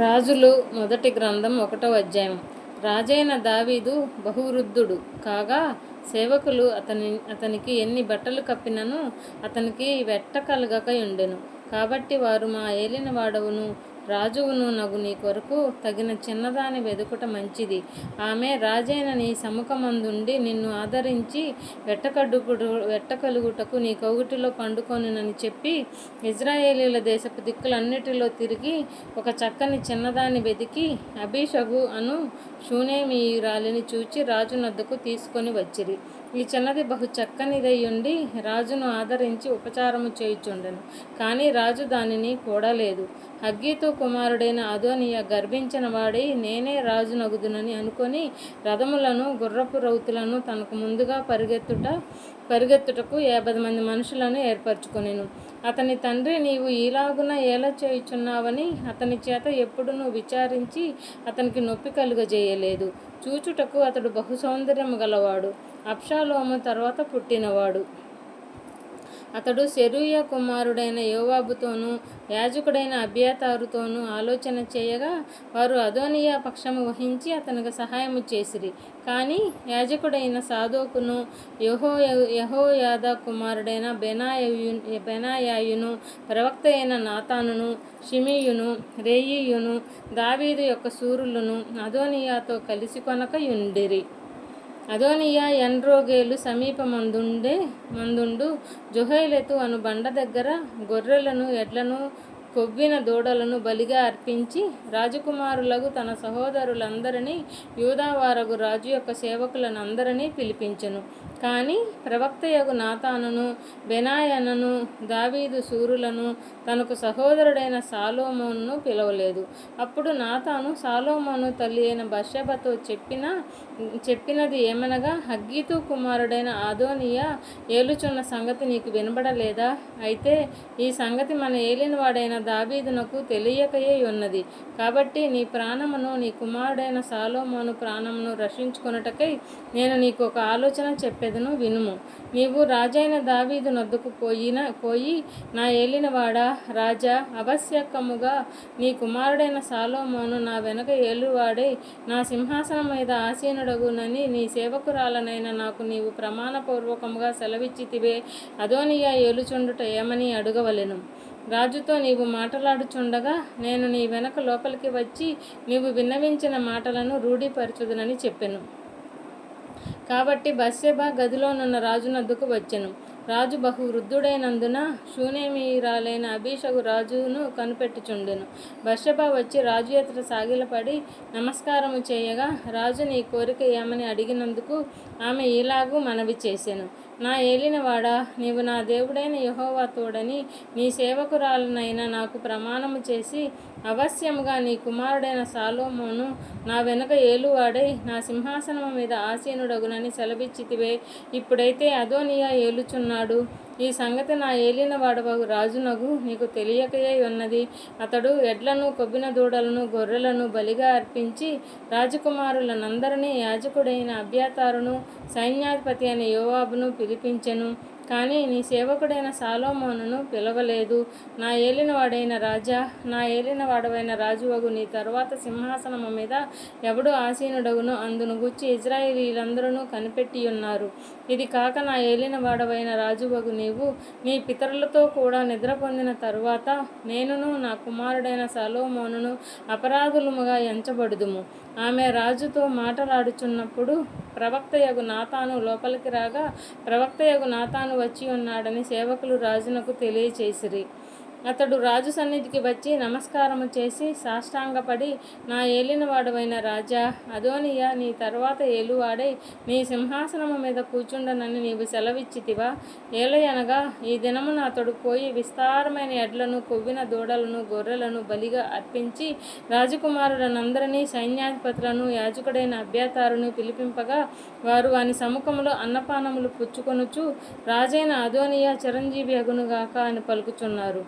రాజులు మొదటి గ్రంథం ఒకటో అధ్యాయం. రాజైన దావీదు బహువృద్ధుడు. కాగా సేవకులు అతని అతనికి ఎన్ని బట్టలు కప్పినను అతనికి వెట్ట కలగక ఉండెను కాబట్టి వారు మా ఏలిన వాడవును రాజువును నగు నీ కొరకు తగిన చిన్నదాని వెదుకుట మంచిది. ఆమె రాజైన నీ సముఖమందుండి నిన్ను ఆదరించి వెట్టకడుగుడు వెట్టకలుగుటకు నీ కౌగుటిలో పండుకొనునని చెప్పి ఇజ్రాయేలీల దేశపు దిక్కులన్నిటిలో తిరిగి ఒక చక్కని చిన్నదాన్ని వెతికి అభిషగు అను శూనేమీయురాలిని చూచి రాజు నద్దకు తీసుకొని వచ్చిరి. ఈ చిన్నది బహు చక్కనిదై ఉండి రాజును ఆదరించి ఉపచారము చేయుచుండెను. కానీ రాజు దానిని కూడలేదు. హగ్గీతో కుమారుడైన అదోనియ గర్భించిన వాడై నేనే రాజు నగుదునని అనుకొని రథములను గుర్రపు రౌతులను తనకు ముందుగా పరిగెత్తుట పరిగెత్తుటకు యాభై మంది మనుషులను ఏర్పరచుకొనెను. అతని తండ్రి నీవు ఈలాగున ఎలా చేయుచున్నావని అతని చేత ఎప్పుడును విచారించి అతనికి నొప్పి కలుగజేయలేదు. చూచుటకు అతడు బహు సౌందర్యము గలవాడు. అప్షాలోము తర్వాత పుట్టినవాడు. అతడు సెరూయ కుమారుడైన యోవాబుతోనూ యాజకుడైన అభ్యతారుతోనూ ఆలోచన చేయగా వారు అదోనియా పక్షము వహించి అతనికి సహాయము చేసిరి. కానీ యాజకుడైన సాధోకును యహో యహోయాద కుమారుడైన బెనాయు బెనాయాయును ప్రవక్త అయిన నాతానును షిమియును రేయియును దావీదు యొక్క సూరులను అదోనియాతో కలిసి కొనక యుండిరి. అదోనియా ఎన్రోగేలు సమీపమందుండే మందుండు జుహైలెతు అను బండ దగ్గర గొర్రెలను ఎడ్లను కొవ్విన దూడలను బలిగా అర్పించి రాజకుమారులకు తన సహోదరులందరినీ యూదావారగు రాజు యొక్క సేవకులను అందరినీ పిలిపించెను. కానీ ప్రవక్తయగు నాతానును బెనాయనను దావీదు సూరులను తనకు సహోదరుడైన సాలోమోను పిలవలేదు. అప్పుడు నాతాను సాలోమోను తల్లి అయిన బషబతో చెప్పిన చెప్పినది ఏమనగా హగ్గీతు కుమారుడైన ఆదోనియా ఏలుచున్న సంగతి నీకు వినబడలేదా? అయితే ఈ సంగతి మన ఏలినవాడైన దావీదునకు తెలియకయే ఉన్నది. కాబట్టి నీ ప్రాణమును నీ కుమారుడైన సాలోమోను ప్రాణమును రక్షించుకొనుటకై నేను నీకు ఒక ఆలోచన చెప్పేదను వినుము. నీవు రాజైన దావీదు నొద్దుకు పోయిన పోయి నా ఏలినవాడా రాజా అవశ్యకముగా నీ కుమారుడైన సాలోమోను నా వెనక ఏలువాడై నా సింహాసనం మీద ఆసీనుడగునని నీ సేవకురాలనైన నాకు నీవు ప్రమాణపూర్వకముగా సెలవిచ్చితివే. అదోనియా ఏలుచుండుట ఏమని అడగవలెను. రాజుతో నీవు మాట్లాడుచుండగా నేను నీ వెనక లోపలికి వచ్చి నీవు విన్నవించిన మాటలను రూఢీపరచుదునని చెప్పెను. కాబట్టి బస్సెబా గదిలోనున్న రాజునద్దుకు వచ్చెను. రాజు బహు వృద్ధుడైనందున శూన్యమీరాలైన అభిషగు రాజును కనిపెట్టుచుండెను. బర్షబా వచ్చి రాజు ఎదుట సాగిలపడి నమస్కారము చేయగా రాజు నీ కోరిక ఏమని అడిగినందుకు ఆమె ఇలాగూ మనవి చేశాను నా ఏలినవాడా నీవు నా దేవుడైన యహోవా తోడని నీ సేవకురాలనైనా నాకు ప్రమాణము చేసి అవశ్యముగా నీ కుమారుడైన సాలోమోను నా వెనుక ఏలువాడై నా సింహాసనము మీద ఆసీనుడగునని సెలవిచ్చితివే. ఇప్పుడైతే అదోనియా ఏలుచున్న ఏలుచున్నాడు ఈ సంగతి నా ఏలిన వాడవగు రాజునగు నీకు తెలియకయే ఉన్నది. అతడు ఎడ్లను కొబ్బిన దూడలను గొర్రెలను బలిగా అర్పించి రాజకుమారులనందరినీ యాజకుడైన అభ్యాతారును సైన్యాధిపతి అయిన యోవాబును పిలిపించెను. కానీ నీ సేవకుడైన సాలోమోనును పిలవలేదు. నా ఏలినవాడైన రాజా నా ఏలినవాడవైన రాజువగు నీ తరువాత సింహాసనము మీద ఎవడు ఆసీనుడగును. అందును గుచ్చి ఇజ్రాయిలీలందరూ కనిపెట్టి ఉన్నారు ఇది కాక నా ఏలినవాడవైన రాజువగు నీవు నీ పితరులతో కూడా నిద్ర పొందిన తరువాత నేనును నా కుమారుడైన సలోమోనును అపరాధులముగా ఎంచబడుదుము. ఆమె రాజుతో మాటలాడుచున్నప్పుడు ప్రవక్తయగు నాతాను లోపలికి రాగా ప్రవక్తయగు నాతాను వచ్చి ఉన్నాడని సేవకులు రాజునకు తెలియచేసిరి. అతడు రాజు సన్నిధికి వచ్చి నమస్కారము చేసి సాష్టాంగపడి నా ఏలినవాడవైన రాజా అదోనియా నీ తర్వాత ఏలువాడై నీ సింహాసనము మీద కూర్చుండనని నీవు సెలవిచ్చితివా? ఏలయనగా ఈ దినమున అతడు పోయి విస్తారమైన ఎడ్లను కొవ్విన దూడలను గొర్రెలను బలిగా అర్పించి రాజకుమారులనందరినీ సైన్యాధిపతులను యాజకుడైన అభ్యతారును పిలిపింపగా వారు వాని సముఖంలో అన్నపానములు పుచ్చుకొనుచు రాజైన అదోనియా చిరంజీవి అగునుగాక అని పలుకుచున్నారు.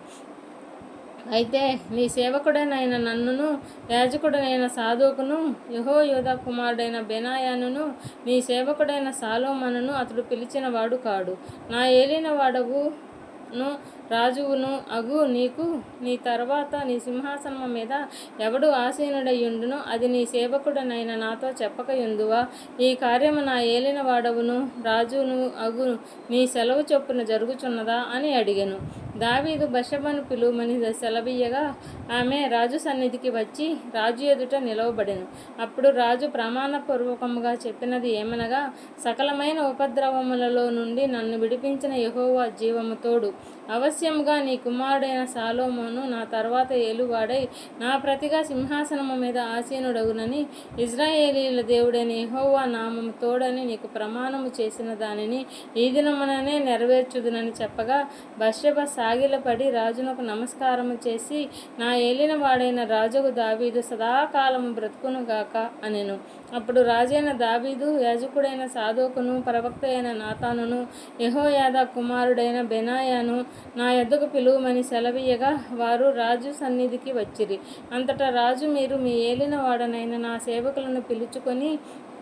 అయితే నీ సేవకుడనైన నన్నును యాజకుడనైన యహో యహోయోధ కుమారుడైన బెనాయానును నీ సేవకుడైన సాలోమనును అతడు పిలిచిన వాడు కాడు. నా ఏలిన వాడవును రాజువును అగు నీకు నీ తర్వాత నీ సింహాసనము మీద ఎవడు ఆసీనుడయ్యుండును అది నీ సేవకుడనైన నాతో చెప్పకయుందువా? ఈ కార్యము నా ఏలిన వాడవును రాజును అగు నీ సెలవు చొప్పున జరుగుచున్నదా? అని అడిగాను. దావీదు బషబను పిలువమని సెలవీయగా ఆమె రాజు సన్నిధికి వచ్చి రాజు ఎదుట నిలవబడెను. అప్పుడు రాజు ప్రమాణపూర్వకముగా చెప్పినది ఏమనగా సకలమైన ఉపద్రవములలో నుండి నన్ను విడిపించిన యహోవా జీవము తోడు. అవశ్యముగా నీ కుమారుడైన సాలోమోను నా తర్వాత ఏలువాడై నా ప్రతిగా సింహాసనము మీద ఆసీనుడగునని ఇజ్రాయేలీల దేవుడైన ఎహోవా నామము తోడని నీకు ప్రమాణము చేసిన దానిని ఈ దినముననే నెరవేర్చుదునని చెప్పగా బషబ సాగిలపడి రాజునకు నమస్కారము చేసి నా ఏలిన వాడైన రాజుకు దావీదు సదాకాలము బ్రతుకునుగాక అనెను. అప్పుడు రాజైన దావీదు యాజకుడైన సాధోకును ప్రవక్త అయిన నాతానును యహోయాద కుమారుడైన బెనాయాను నా ఎద్దకు పిలువమని సెలవీయగా వారు రాజు సన్నిధికి వచ్చిరి. అంతటా రాజు మీరు మీ ఏలిన వాడనైన నా సేవకులను పిలుచుకొని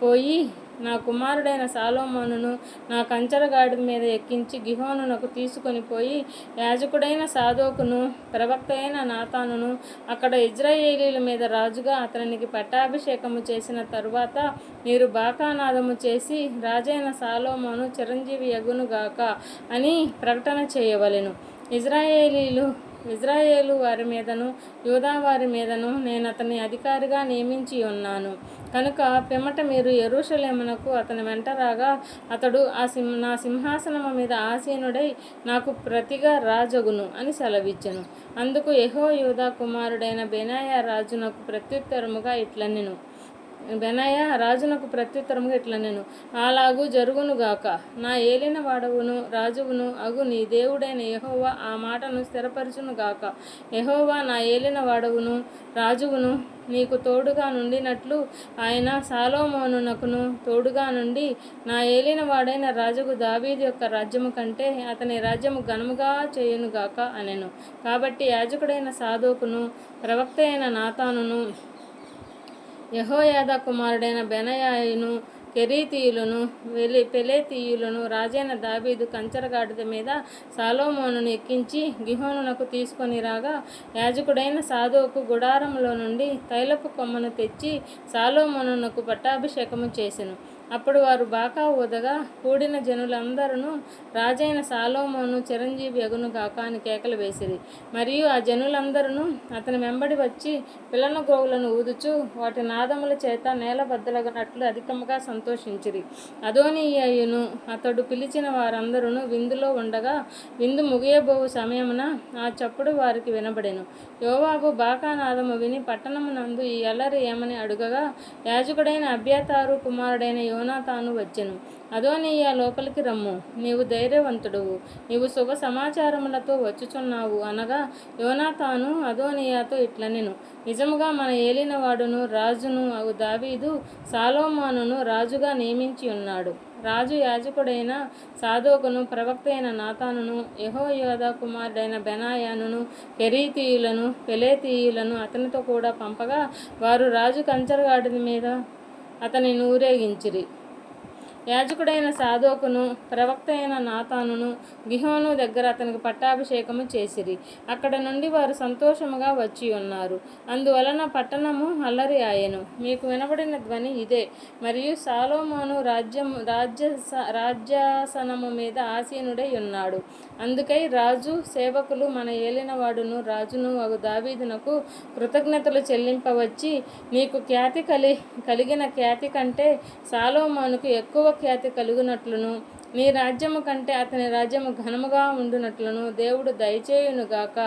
పోయి నా కుమారుడైన సాలోమోనును నా కంచరగాడి మీద ఎక్కించి గిహోనునకు తీసుకొని పోయి యాజకుడైన సాధోకును ప్రవక్త అయిన నాతానును అక్కడ ఇజ్రాయేలీల మీద రాజుగా అతనికి పట్టాభిషేకము చేసిన తరువాత మీరు బాకానాదము చేసి రాజైన సాలోమోను చిరంజీవి యగునుగాక అని ప్రకటన చేయవలెను. ఇజ్రాయేలీలు ఇజ్రాయేలు వారి మీదను యూదా వారి మీదను నేను అతని అధికారిగా నియమించి ఉన్నాను. కనుక పిమ్మట మీరు ఎరుషలేమునకు అతని వెంట రాగా అతడు ఆ సింహ నా సింహాసనము మీద ఆసీనుడై నాకు ప్రతిగా రాజగును అని సెలవిచ్చెను. అందుకు యహో యూదా కుమారుడైన బెనాయా రాజు నాకు ప్రత్యుత్తరముగా ఇట్లనెను. బెనయ రాజునకు ప్రత్యుత్తరముగా ఇట్లా నేను. అలాగూ జరుగునుగాక నా ఏలిన వాడవును రాజువును అగు నీ దేవుడైన యహోవా ఆ మాటను స్థిరపరచునుగాక యహోవా నా ఏలిన వాడవును రాజువును నీకు తోడుగా నుండినట్లు ఆయన సాలోమోనునకును తోడుగా నుండి నా ఏలిన వాడైన రాజుకు దావీది యొక్క రాజ్యము కంటే అతని రాజ్యము ఘనముగా చేయునుగాక అనెను. కాబట్టి యాజకుడైన సాధోకును ప్రవక్త అయిన నాతానును యహోయాద కుమారుడైన బెనయాయును కెరీతీయులను వెలి పెలేతీయులను రాజైన దాబీదు కంచరగాడిద మీద సాలోమోనును ఎక్కించి గిహోనునకు తీసుకొని రాగా యాజకుడైన సాధువుకు గుడారంలో నుండి తైలపు కొమ్మను తెచ్చి సాలోమోనునకు పట్టాభిషేకము చేసెను. అప్పుడు వారు బాకా ఊదగా కూడిన జనులందరూ రాజైన సాలోమోను చిరంజీవి ఎగును కాక అని కేకలు వేసిరి. మరియు ఆ జనులందరూ అతని వెంబడి వచ్చి పిల్లన గోవులను ఊదుచు వాటి నాదముల చేత నేల బద్దలగనట్లు అధికముగా సంతోషించిరి. అదోనీయయును అతడు పిలిచిన వారందరూ విందులో ఉండగా విందు ముగియబోవు సమయమున ఆ చప్పుడు వారికి వినబడెను. యోవాబు బాకానాదము విని పట్టణమునందు ఈ అల్లరి ఏమని అడుగగా యాజకుడైన అభ్యతారు కుమారుడైన యోనాతాను వచ్చెను. అదోనీయ లోపలికి రమ్ము. నీవు ధైర్యవంతుడువు. నీవు శుభ సమాచారములతో వచ్చుచున్నావు అనగా యోనాతాను అదోనియాతో ఇట్లనెను నిజముగా మన ఏలినవాడును రాజును అగు దావీదు సాలోమానును రాజుగా నియమించి ఉన్నాడు. రాజు యాజకుడైన సాధోకును ప్రవక్త అయిన నాతానును యహోయోధ కుమారుడైన బెనాయానును కెరీతీయులను పెలేతీయులను అతనితో కూడా పంపగా వారు రాజు కంచరగాడిని మీద అతని ఊరేగించిరి యాజకుడైన సాధోకును ప్రవక్త అయిన నాతానును గిహోను దగ్గర అతనికి పట్టాభిషేకము చేసిరి. అక్కడ నుండి వారు సంతోషముగా వచ్చి ఉన్నారు. అందువలన పట్టణము అల్లరి ఆయను. మీకు వినబడిన ధ్వని ఇదే. మరియు సాలోమోను రాజ్యం రాజ్య రాజ్యాసనము మీద ఆసీనుడై ఉన్నాడు. అందుకై రాజు సేవకులు మన ఏలినవాడును రాజును అగు దావీదునకు కృతజ్ఞతలు చెల్లింపవచ్చి నీకు ఖ్యాతి కలి కలిగిన ఖ్యాతి కంటే సాలోమోనుకు ఎక్కువ ఖ్యాతి కలుగునట్లును. నీ రాజ్యము కంటే అతని రాజ్యము ఘనముగా ఉండునట్లను దేవుడు దయచేయునుగాక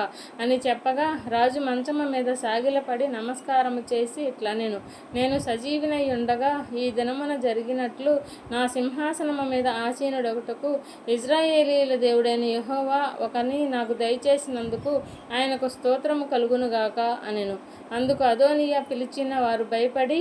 అని చెప్పగా రాజు మంచము మీద సాగిలపడి నమస్కారము చేసి ఇట్లా నేను నేను సజీవినై ఉండగా ఈ దినమున జరిగినట్లు నా సింహాసనము మీద ఆసీనుడొకటకు ఇజ్రాయేలీల దేవుడైన యహోవా ఒకని నాకు దయచేసినందుకు ఆయనకు స్తోత్రము కలుగునుగాక అనెను. అందుకు అదోనియా పిలిచిన వారు భయపడి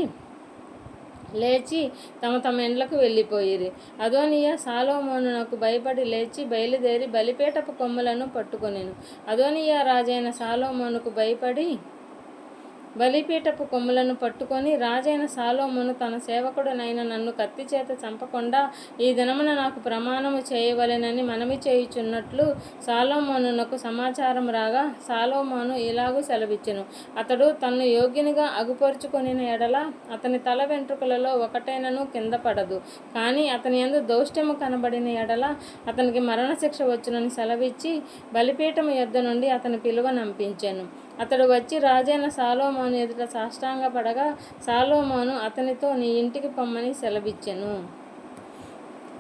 లేచి తమ తమ ఇండ్లకు వెళ్ళిపోయిరి. అదోనియా సాలోమోనునకు భయపడి లేచి బయలుదేరి బలిపేటపు కొమ్మలను పట్టుకొనెను. అదోనియా రాజైన సాలోమోనుకు భయపడి బలిపీఠపు కొమ్ములను పట్టుకొని రాజైన సాలోమును తన సేవకుడనైన నన్ను కత్తి చేత చంపకుండా ఈ దినమున నాకు ప్రమాణము చేయవలెనని మనవి చేయుచున్నట్లు సాలోమోనునకు సమాచారం రాగా సాలోమోను ఇలాగూ సెలవిచ్చెను. అతడు తన్ను యోగ్యునిగా అగుపరుచుకొని ఎడల అతని తల వెంట్రుకలలో ఒకటైనను కింద పడదు. కానీ అతని యందు దౌష్ట్యము కనబడిన ఎడల అతనికి మరణశిక్ష వచ్చునని సెలవిచ్చి బలిపీఠము యొద్ద నుండి అతని పిలువ నంపించాను. అతడు వచ్చి రాజైన సాలోమోను ఎదుట సాష్టాంగపడగా సాలోమోను అతనితో నీ ఇంటికి పొమ్మని సెలవిచ్చెను.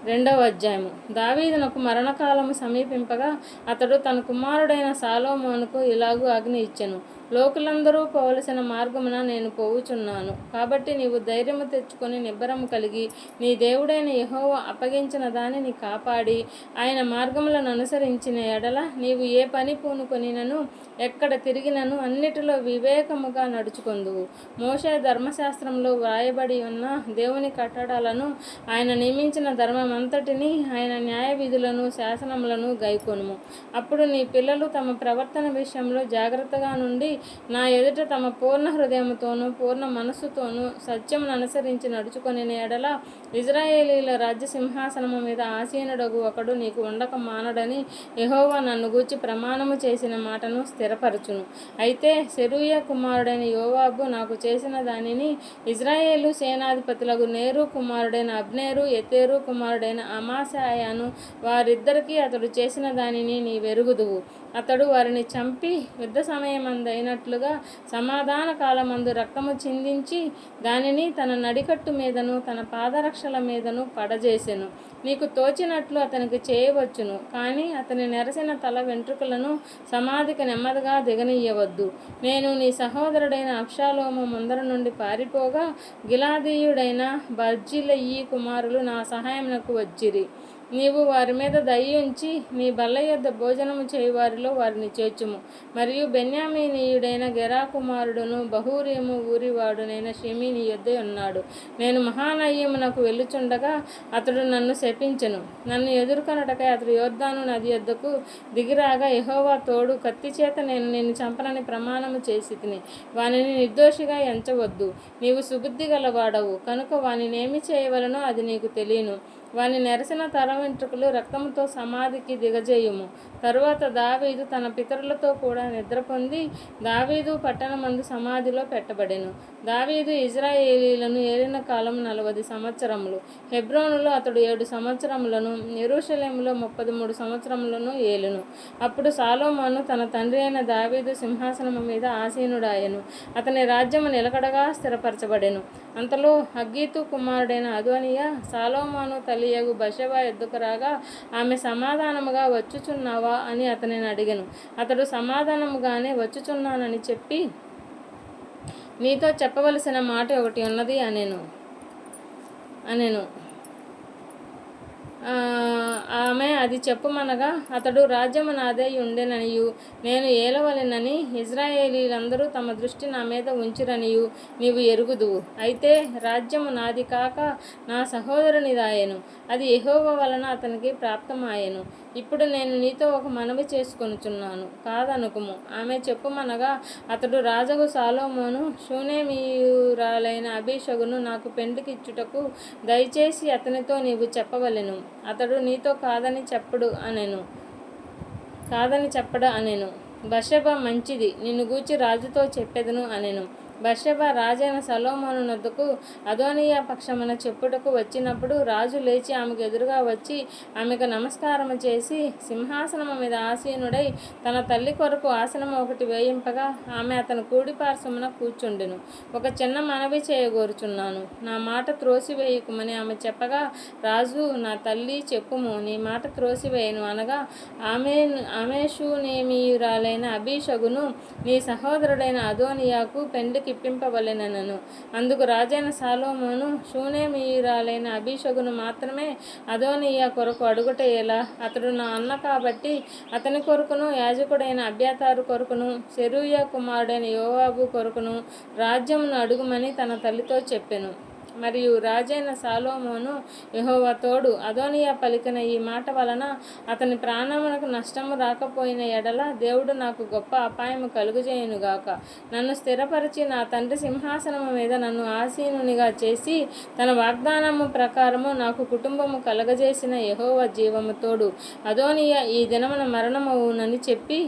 రెండవ అధ్యాయము. దావీదునకు మరణకాలము సమీపింపగా అతడు తన కుమారుడైన సాలోమోనుకు ఇలాగూ అగ్ని ఇచ్చెను. లోకులందరూ పోవలసిన మార్గమున నేను పోవుచున్నాను. కాబట్టి నీవు ధైర్యము తెచ్చుకొని నిబ్బరము కలిగి నీ దేవుడైన యహోవ అప్పగించిన దానిని కాపాడి ఆయన మార్గములను అనుసరించిన ఎడల నీవు ఏ పని పూనుకొనినను ఎక్కడ తిరిగినను అన్నిటిలో వివేకముగా నడుచుకొందువు. మోషే ధర్మశాస్త్రంలో వ్రాయబడి ఉన్న దేవుని కట్టడాలను ఆయన నియమించిన ధర్మమంతటిని ఆయన న్యాయ విధులను శాసనములను గైకొనుము. అప్పుడు నీ పిల్లలు తమ ప్రవర్తన విషయంలో జాగ్రత్తగా నుండి నా ఎదుట తమ పూర్ణ హృదయంతోనూ పూర్ణ మనస్సుతోనూ సత్యమును అనుసరించి నడుచుకొని ఎడల ఇజ్రాయేలీల రాజ్య సింహాసనము మీద ఆసీనుడగు ఒకడు నీకు ఉండక మానడని యహోవా నన్ను గూర్చి ప్రమాణము చేసిన మాటను స్థిరపరచును. అయితే సెరూయ కుమారుడైన యోవాబు నాకు చేసిన దానిని ఇజ్రాయేలు సేనాధిపతులకు నేరు కుమారుడైన అబ్నేరు ఎతేరు కుమారుడైన అమాశాయాను వారిద్దరికీ అతడు చేసిన దానిని నీ వెరుగుదువు అతడు వారిని చంపి యుద్ధ సమయమందైనట్లుగా సమాధాన కాలమందు రక్తము చిందించి దానిని తన నడికట్టు మీదను తన పాదరక్షల మీదను పడజేసెను. నీకు తోచినట్లు అతనికి చేయవచ్చును కానీ అతని నెరసిన తల వెంట్రుకలను సమాధికి నెమ్మదిగా దిగనీయవద్దు నేను నీ సహోదరుడైన అక్షాలోము ముందర నుండి పారిపోగా గిలాదీయుడైన బర్జిలయ్యి కుమారులు నా సహాయమునకు వచ్చిరి. నీవు వారి మీద దయ ఉంచి నీ బల్ల యొద్ద భోజనము చేయువారిలో వారిని చేర్చుము. మరియు బెన్యామీనీయుడైన గెరా కుమారుడును బహూరీము ఊరివాడునైన షిమి నీ యొద్ద ఉన్నాడు. నేను మహానయ్యమునకు వెళ్ళుచుండగా అతడు నన్ను శపించెను. నన్ను ఎదుర్కొనటకై అతడు యోద్ధాను నది యొద్దకు దిగిరాగా ఎహోవా తోడు కత్తి చేత నేను నిన్ను చంపనని ప్రమాణము చేసి తిని వానిని నిర్దోషిగా ఎంచవద్దు. నీవు సుబుద్ధి గలవాడవు. కనుక వానిని ఏమి చేయవలనో అది నీకు తెలియను. వాని నెరసిన తల వెంట్రుకలు రక్తముతో సమాధికి దిగజేయుము. తరువాత దావీదు తన పితరులతో కూడా నిద్ర పొంది దావీదు పట్టణమందు సమాధిలో పెట్టబడెను. దావీదు ఇజ్రాయేలీలను ఏలిన కాలం నలవది సంవత్సరములు. హెబ్రోనులో అతడు ఏడు సంవత్సరములను ఎరుషలేములో ముప్పది మూడు సంవత్సరములను ఏలును. అప్పుడు సాలోమాను తన తండ్రి అయిన దావీదు సింహాసనము మీద ఆసీనుడాయెను. అతని రాజ్యము నిలకడగా స్థిరపరచబడెను. అంతలో హగ్గీతు కుమారుడైన అదోనియా తల్లి తల్లియగు బషవ ఎద్దుకు రాగా ఆమె సమాధానముగా వచ్చుచున్నావా? అని అతనిని అడిగాను. అతడు సమాధానముగానే వచ్చుచున్నానని చెప్పి నీతో చెప్పవలసిన మాట ఒకటి ఉన్నది అనేను. అనేను. ఆమె అది చెప్పమనగా అతడు రాజ్యము నాదే ఉండెననియు నేను ఏలవలెనని ఇజ్రాయేలీలందరూ తమ దృష్టి నా మీద ఉంచిరనియు నీవు ఎరుగుదువు. అయితే రాజ్యము నాది కాక నా సహోదరునిదాయెను. అది ఎహోవ వలన అతనికి ప్రాప్తమాయెను. ఇప్పుడు నేను నీతో ఒక మనవి చేసుకొనుచున్నాను. కాదనుకుము. ఆమె చెప్పుమనగా అతడు రాజగు సాలోమోను శూనేమీయురాలైన అభిషగును నాకు పెండ్లికిచ్చుటకు దయచేసి అతనితో నీవు చెప్పవలెను. అతడు నీతో కాదని చెప్పడు అనెను. కాదని చెప్పడు అనెను. బషబ మంచిది. నిన్ను గూర్చి రాజుతో చెప్పెదను అనెను. బషబ రాజైన సలోమోనునొద్దకు అదోనియా పక్షమున చెప్పుటకు వచ్చినప్పుడు రాజు లేచి ఆమెకు ఎదురుగా వచ్చి ఆమెకు నమస్కారం చేసి సింహాసనము మీద ఆసీనుడై తన తల్లి కొరకు ఆసనం ఒకటి వేయింపగా ఆమె అతను కూడిపార్శ్వమున కూర్చుండెను. ఒక చిన్న మనవి చేయగోరుచున్నాను. నా మాట త్రోసివేయకుమని ఆమె చెప్పగా రాజు నా తల్లి చెప్పుము నీ మాట త్రోసివేయను అనగా ఆమె ఆమెషునేమియురాలైన అభిషగును నీ సహోదరుడైన అదోనియాకు పెండికి ఇప్పింపవలెనను అందుకు రాజైన సాలోమోను షూనేమియురాలైన అభిషగును మాత్రమే అదోనియా కొరకు అడుగుట ఎలా? అతడు నా అన్న కాబట్టి అతని కొరకును యాజకుడైన అభ్యాతారు కొరకును శరూయ కుమారుడైన యోవాబు కొరకును రాజ్యమును అడుగుమని తన తల్లితో చెప్పెను. మరియు రాజైన సాలోమోను యెహోవా తోడు అదోనియా పలికిన ఈ మాట వలన అతని ప్రాణమునకు నష్టము రాకపోయిన ఎడల దేవుడు నాకు గొప్ప అపాయము కలుగుజేయునుగాక నన్ను స్థిరపరిచి నా తండ్రి సింహాసనము మీద నన్ను ఆసీనునిగా చేసి తన వాగ్దానము ప్రకారము నాకు కుటుంబము కలగజేసిన యహోవ జీవము తోడు. అదోనియా ఈ దినమున మరణమవునని చెప్పి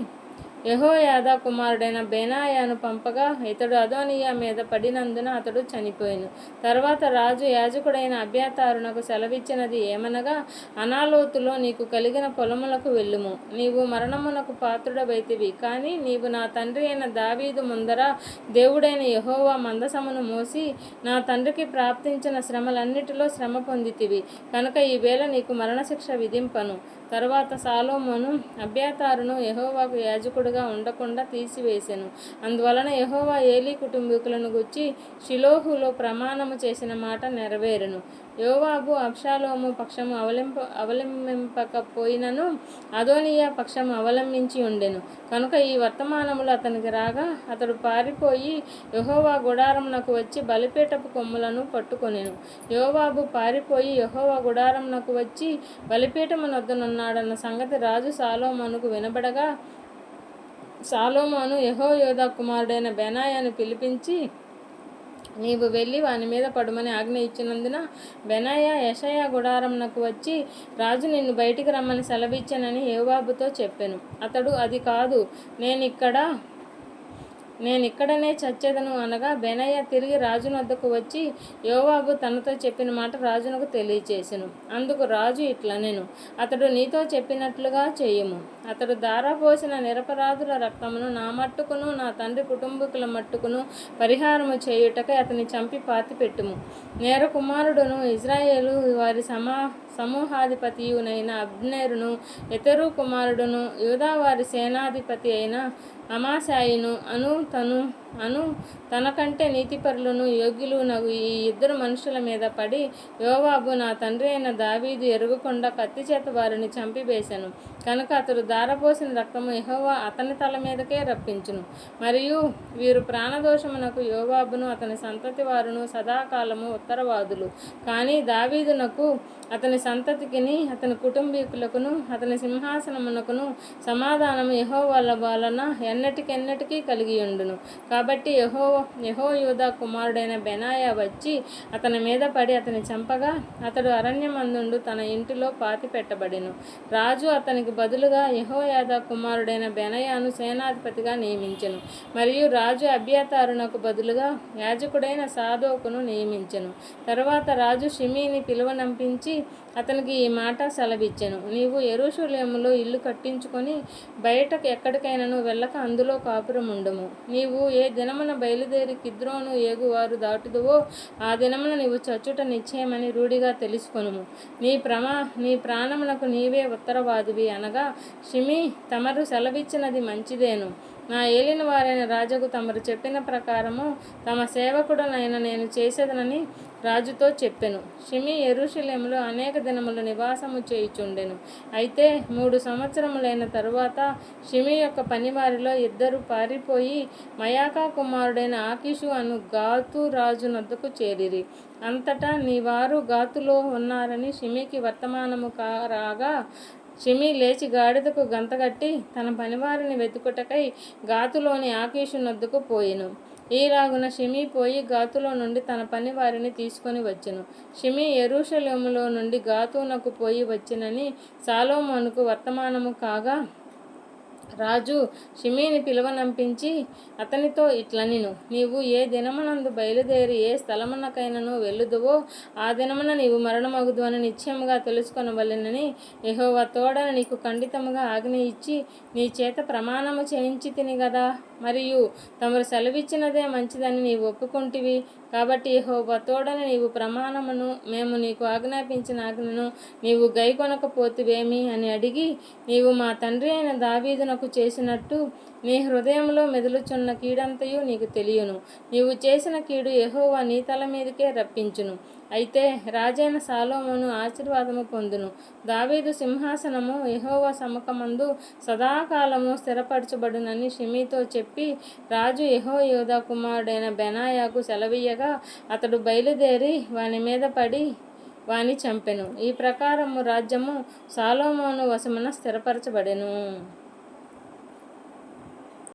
యెహోయాదా కుమారుడైన బెనాయాను పంపగా ఇతడు అదోనియా మీద పడినందున అతడు చనిపోయాను. తర్వాత రాజు యాజకుడైన అభ్యాతారునకు సెలవిచ్చినది ఏమనగా అనాలోతులో నీకు కలిగిన పొలములకు వెళ్ళుము. నీవు మరణమునకు పాత్రుడవైతివి. కానీ నీవు నా తండ్రి అయిన దావీదు ముందర దేవుడైన యహోవా మందసమును మోసి నా తండ్రికి ప్రాప్తించిన శ్రమలన్నిటిలో శ్రమ పొందితివి. కనుక ఈవేళ నీకు మరణశిక్ష విధింపను. తర్వాత సాలోమోను అభ్యాతారును యహోవాకు యాజకుడుగా ఉండకుండా తీసివేశాను అందువలన యహోవా ఏలీ కుటుంబీకులను గుచ్చి షిలోహులో ప్రమాణము చేసిన మాట నెరవేరును. యోవాబు అబ్షాలోము పక్షము అవలింప అవలంబింపకపోయినను అదోనియా పక్షము అవలంబించి ఉండెను. కనుక ఈ వర్తమానములు అతనికి రాగా అతడు పారిపోయి యహోవా గుడారమునకు వచ్చి బలిపీటపు కొమ్ములను పట్టుకొనెను. యోవాబు పారిపోయి యహోవా గుడారంనకు వచ్చి బలిపీఠము ఉన్నాడన్న సంగతి రాజు సాలోమోనుకు వినబడగా సాలోమోను యహోయోధ యోధా కుమారుడైన బెనాయాను పిలిపించి నీవు వెళ్ళి వాని మీద పడుమని ఆజ్ఞ ఇచ్చినందున బెనాయ యషయ గుడారంనకు వచ్చి రాజు నిన్ను బయటికి రమ్మని సెలవిచ్చానని యోవాబుతో చెప్పాను. అతడు అది కాదు నేను ఇక్కడ నేను ఇక్కడనే చచ్చేదను అనగా బెనయ్య తిరిగి రాజునొద్దకు వచ్చి యోవాబు తనతో చెప్పిన మాట రాజునకు తెలియచేసెను. అందుకు రాజు ఇట్లా నేను అతడు నీతో చెప్పినట్లుగా చేయము. అతడు దారాపోసిన నిరపరాధుల రక్తమును నా మట్టుకును నా తండ్రి కుటుంబీకుల మట్టుకును పరిహారము చేయుటకై అతని చంపి పాతి పెట్టుము నేర కుమారుడును ఇజ్రాయేలు వారి సమా సమూహాధిపతియునైన అబ్నేరును ఇతరు కుమారుడును యూదావారి సేనాధిపతి అయిన అమాశాయిను అను తను అను తనకంటే నీతిపరులను యోగ్యులు నగు ఈ ఇద్దరు మనుషుల మీద పడి యోవాబు నా తండ్రి అయిన దావీదు ఎరుగకుండా కత్తి చేత వారిని చంపివేశాను కనుక అతడు దారపోసిన రక్తము యహోవా అతని తల మీదకే రప్పించును. మరియు వీరు ప్రాణదోషమునకు యోవాబును అతని సంతతి వారును సదాకాలము ఉత్తరవాదులు. కానీ దావీదునకు అతని సంతతికిని అతని కుటుంబీకులకును అతని సింహాసనమునకును సమాధానము యెహోవాల వలన ఎన్నటికెన్నటికీ కలిగి ఉండును కాబట్టి యహో యహో యూదా కుమారుడైన బెనాయా వచ్చి అతని మీద పడి అతని చంపగా అతడు అరణ్యమందుండు తన ఇంటిలో పాతి పెట్టబడిను రాజు అతనికి బదులుగా యహోయాద కుమారుడైన బెనయాను సేనాధిపతిగా నియమించెను. మరియు రాజు అభ్యతారునకు బదులుగా యాజకుడైన సాధోకును నియమించెను. తర్వాత రాజు షిమీని పిలువనంపించి అతనికి ఈ మాట సెలవిచ్చెను. నీవు ఎరుషులేములో ఇల్లు కట్టించుకొని బయటకు ఎక్కడికైనాను వెళ్ళక అందులో కాపురం ఉండము. నీవు ఏ దినమున బయలుదేరి కిద్రోను ఏగువారు దాటుదువో ఆ దినమున నీవు చచ్చుట నిశ్చయమని రూఢిగా తెలుసుకొనుము. నీ ప్రమా నీ ప్రాణమునకు నీవే ఉత్తరవాదివి అనగా షిమి తమరు సెలవిచ్చినది మంచిదేను. నా ఏలిన వారైన రాజుకు తమరు చెప్పిన ప్రకారము తమ సేవకుడనైన నేను చేసేదనని రాజుతో చెప్పెను. షిమి ఎరుషలేములో అనేక దినములు నివాసము చేయుచుండెను. అయితే మూడు సంవత్సరములైన తరువాత షిమి యొక్క పనివారిలో ఇద్దరు పారిపోయి మయాకా కుమారుడైన ఆకిషు అను గాతు రాజు నద్దకు చేరిరి. అంతటా నీ వారు గాతులో ఉన్నారని షిమికి వర్తమానము రాగా షిమి లేచి గాడిదకు గంతగట్టి తన పనివారిని వెతుకుటకై గాతులోని ఆకీషు నొద్దుకు పోయెను. ఈలాగున షిమి పోయి గాతులో నుండి తన పని వారిని తీసుకొని వచ్చెను. షిమి ఎరుషలేములో నుండి గాతునకు పోయి వచ్చినని సాలోమోనుకు వర్తమానము కాగా రాజు షిమీని పిలువనంపించి అతనితో ఇట్లనిను నీవు ఏ దినమునందు బయలుదేరి ఏ స్థలమునకైనను వెళ్ళుదువో ఆ దినమున నీవు మరణమగుదు అని నిశ్చయముగా తెలుసుకొనవలెనని యహోవా తోడని నీకు ఖండితముగా ఆజ్ఞ ఇచ్చి నీ చేత ప్రమాణము చేయించి తిని గదా. మరియు తమరు సెలవిచ్చినదే మంచిదని నీవు ఒప్పుకుంటివి. కాబట్టి యహోవా తోడని నీవు ప్రమాణమును మేము నీకు ఆజ్ఞాపించిన ఆజ్ఞను నీవు గైకొనకపోతివేమి అని అడిగి నీవు మా తండ్రి అయిన దావీదునకు చేసినట్టు నీ హృదయంలో మెదులుచున్న కీడంతయు నీకు తెలియను. నీవు చేసిన కీడు యహోవా నీ తల మీదకే రప్పించును. అయితే రాజైన సాలోమోను ఆశీర్వాదము పొందును. దావీదు సింహాసనము యెహోవా సముఖమందు సదాకాలము స్థిరపరచబడునని షిమీతో చెప్పి రాజు యహో యోధా కుమారుడైన బెనాయాకు సెలవీయగా అతడు బయలుదేరి వాని మీద పడి వాని చంపెను. ఈ ప్రకారము రాజ్యము సాలోమోను వశమున స్థిరపరచబడెను.